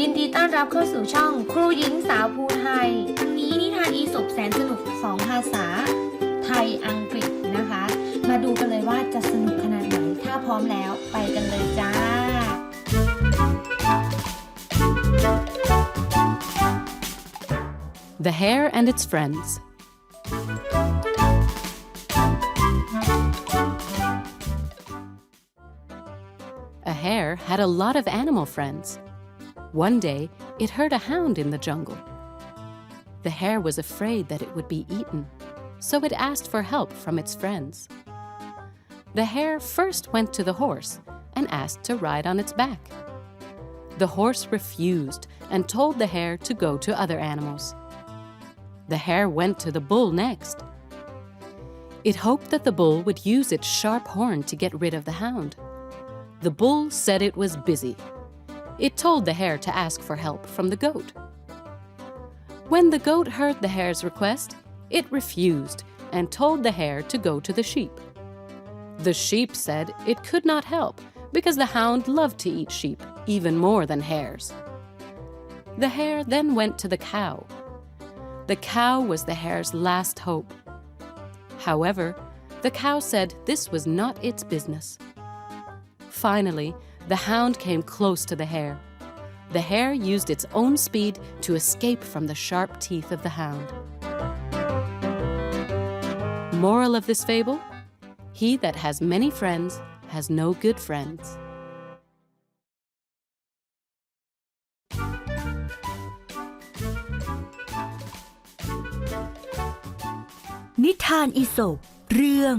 ยินดีต้อนรับเข้าสู่ช่องครูหญิงสาวภูไทย วันนี้นิทานอีสบแสนสนุกสองภาษา ไทยอังกฤษนะคะ มาดูกันเลยว่าจะสนุกขนาดไหน ถ้าพร้อมแล้วไปกันเลยจ้า The Hare and Its Friends. A hare had a lot of animal friends. One day, it heard a hound in the jungle. The hare was afraid that it would be eaten, so it asked for help from its friends. The hare first went to the horse and asked to ride on its back. The horse refused and told the hare to go to other animals. The hare went to the bull next. It hoped that the bull would use its sharp horn to get rid of the hound. The bull said it was busy. It told the hare to ask for help from the goat. When the goat heard the hare's request, it refused and told the hare to go to the sheep. The sheep said it could not help because the hound loved to eat sheep even more than hares. The hare then went to the cow. The cow was the hare's last hope. However, the cow said this was not its business. Finally, the hound came close to the hare. The hare used its own speed to escape from the sharp teeth of the hound. Moral of this fable He that has many friends has no good friends. นิทานอีสบเรื่อง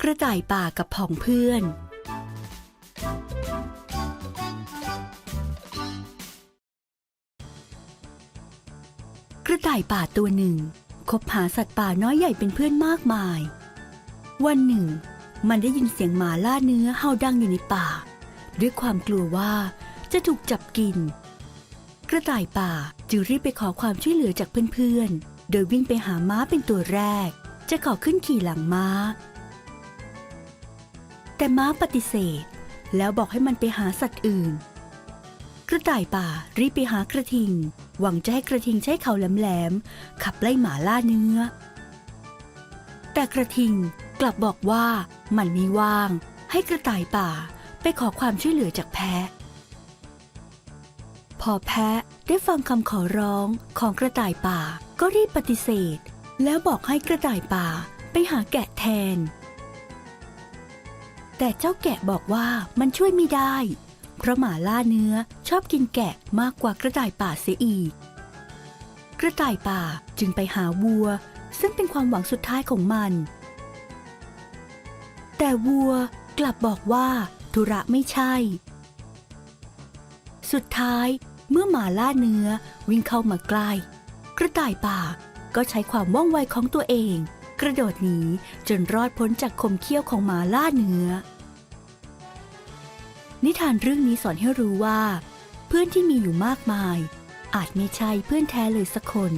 กระต่ายป่ากับผองเพื่อน กระต่ายป่าตัวหนึ่ง คบหาสัตว์ป่าน้อยใหญ่เป็นเพื่อนมากมาย วันหนึ่ง มันได้ยินเสียงหมาล่าเนื้อเห่าดังอยู่ในป่า ด้วยความกลัวว่าจะถูกจับกิน กระต่ายป่าจึงรีบไปขอความช่วยเหลือจากเพื่อนๆ โดยวิ่งไปหาม้าเป็นตัวแรก จะขอขึ้นขี่หลังม้า แต่ม้าปฏิเสธ แล้วบอกให้มันไปหาสัตว์อื่น กระต่ายป่ารีบไปหากระทิง หวังจะให้กระทิงใช้เขาแหลมๆขับไล่หมาล่าเนื้อ แต่กระทิงกลับบอกว่ามันไม่ว่าง ให้กระต่ายป่าไปขอความช่วยเหลือจากแพะ พอแพะได้ฟังคำขอร้องของกระต่ายป่าก็รีบปฏิเสธ แล้วบอกให้กระต่ายป่าไปหาแกะแทน แต่เจ้าแกะบอกว่ามันช่วยไม่ได้ เพราะหมาล่าเนื้อชอบกินแกะมากกว่ากระต่ายป่าเสียอีก กระต่ายป่าจึงไปหาวัว ซึ่งเป็นความหวังสุดท้ายของมัน แต่วัวกลับบอกว่าธุระไม่ใช่ สุดท้ายเมื่อหมาล่าเนื้อวิ่งเข้ามาใกล้ กระต่ายป่าก็ใช้ความว่องไวของตัวเอง กระโดดหนีจนรอดพ้นจากคมเขี้ยวของหมาล่าเนื้อ นิทานเรื่องนี้สอนให้รู้ว่า เพื่อนที่มีอยู่มากมาย อาจไม่ใช่เพื่อนแท้เลยสักคน